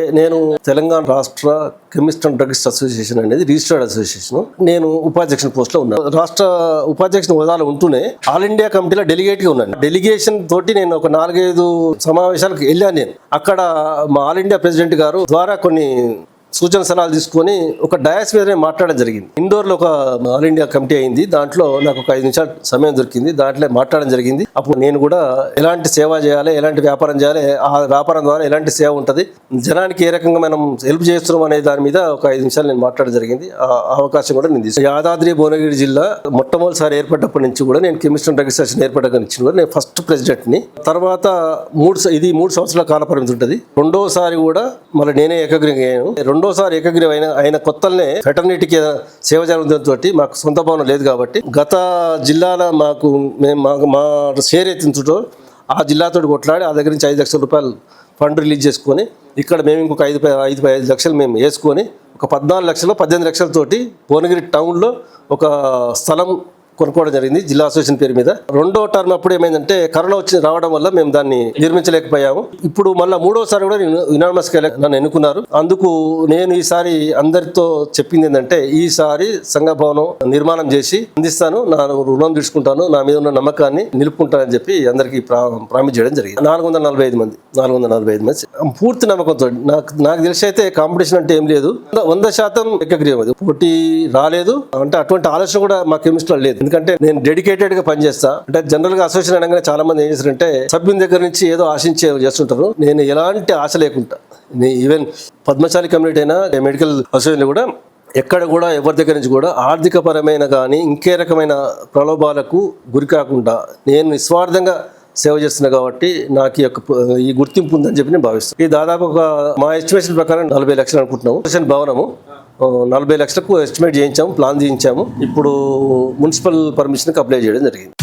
నేను తెలంగాణ రాష్ట్ర chemist and druggist association అనేది రిజిస్టర్డ్ అసోసియేషన్. నేను ఉపాధ్యక్షుని పోస్ట్లో ఉన్నాను. రాష్ట్ర ఉపాధ్యక్షుని హోదాలో ఉంటూనే ఆల్ ఇండియా కమిటీలో డెలిగేట్గా ఉన్నాను. డెలిగేషన్ తోటి నేను ఒక నాలుగైదు సమావేశాలకు వెళ్ళాను నేను. అక్కడ మా ఆల్ ఇండియా ప్రెసిడెంట్ గారు ద్వారా కొన్ని సూచన సలహాలు తీసుకొని ఒక డయాస్ మీదనే మాట్లాడడం జరిగింది. ఇండోర్లో ఒక ఆల్ ఇండియా కమిటీ అయింది. దాంట్లో నాకు ఒక ఐదు నిమిషాలు సమయం దొరికింది. దాంట్లో మాట్లాడడం జరిగింది. అప్పుడు నేను కూడా ఎలాంటి సేవ చేయాలి ఎలాంటి వ్యాపారం చేయాలి ఆ వ్యాపారం ద్వారా ఎలాంటి సేవ ఉంటుంది జనానికి ఏ రకంగా మనం హెల్ప్ చేస్తున్నాం అనే దాని మీద ఒక ఐదు నిమిషాలు నేను మాట్లాడడం జరిగింది. ఆ అవకాశం కూడా నేను తీసుకున్నాను. యాదాద్రి భువనగిరి జిల్లా మొట్టమొదటిసారి ఏర్పడ్డప్పటి నుంచి కూడా నేను కెమిస్ట్రీ అండ్ రిజిస్ట్రేషన్ ఏర్పడ్డ నుంచి కూడా నేను ఫస్ట్ ప్రెసిడెంట్ని. తర్వాత మూడు ఇది మూడు సంవత్సరాల కాల పరిమితి ఉంటుంది. రెండోసారి కూడా మళ్ళీ నేనే ఏకగ్రీవం అయ్యాను. రెండోసారి ఏకగ్రీవం అయిన అయిన కొత్తలనే ఫెటర్నిటీకి సేవ జరుగుతుంతో మాకు సొంత భవనం లేదు కాబట్టి గత జిల్లాల మాకు మేము మా- మా షేర్ ఎత్తించుతో ఆ జిల్లాతో కొట్లాడి ఆ దగ్గర నుంచి ఐదు లక్షల రూపాయలు ఫండ్ రిలీజ్ చేసుకొని ఇక్కడ మేము ఇంకొక ఐదు ఐదు ఐదు లక్షలు మేము వేసుకొని ఒక పద్నాలుగు లక్షలు పద్దెనిమిది లక్షలతోటి భువనగిరి టౌన్లో ఒక స్థలం కొనుక్కోవడం జరిగింది జిల్లా అసోసియేషన్ పేరు మీద. రెండో టర్మ్ అప్పుడు ఏమైందంటే కరోనా వచ్చి రావడం వల్ల మేము దాన్ని నిర్మించలేకపోయాము. ఇప్పుడు మళ్ళీ మూడోసారి కూడా యునానిమస్ నన్ను ఎన్నుకున్నారు. అందుకు నేను ఈసారి అందరితో చెప్పింది ఏంటంటే ఈసారి సంఘ భవనం నిర్మాణం చేసి అందిస్తాను నా రుణం తీసుకుంటాను నా మీద ఉన్న నమ్మకాన్ని నిలుపుకుంటానని చెప్పి అందరికీ ప్రామిస్ చేయడం జరిగింది. నాలుగు వందల నలభై ఐదు మంది నాలుగు వందల నలభై ఐదు మంది పూర్తి నమ్మకంతో నాకు నాకు తెలిసి అయితే కాంపిటీషన్ అంటే ఏం లేదు. వంద- శాతం ఏకగ్రీవం అది. పోటీ రాలేదు. అంటే అటువంటి ఆలోచన కూడా మా కెమిస్ట్రీలో లేదు. ఎందుకంటే నేను డెడికేటెడ్గా పనిచేస్తా. అంటే జనరల్గా అసోసియేషన్ అనగానే చాలా మంది ఏం చేస్తారంటే సభ్యుని దగ్గర నుంచి ఏదో ఆశించే చేస్తుంటారు. నేను ఎలాంటి ఆశ లేకుండా ఈవెన్ పద్మశాలి కమ్యూనిటీ అయినా మెడికల్ అసోసియేషన్ కూడా ఎక్కడ కూడా ఎవరి దగ్గర నుంచి కూడా ఆర్థిక పరమైన కానీ ఇంకే రకమైన ప్రలోభాలకు గురి కాకుండా నేను నిస్వార్థంగా సేవ చేస్తున్నా కాబట్టి నాకు యొక్క ఈ గుర్తింపు ఉందని చెప్పి నేను భావిస్తాను ఇది దాదాపు ఒక మా ఎస్టిమేషన్ ప్రకారం నలభై లక్షలు అనుకుంటున్నాము. భవనము. నలభై లక్షలకు ఎస్టిమేట్ చేయించాము ప్లాన్ చేయించాము. ఇప్పుడు మున్సిపల్ పర్మిషన్కి అప్లై చేయడం జరిగింది.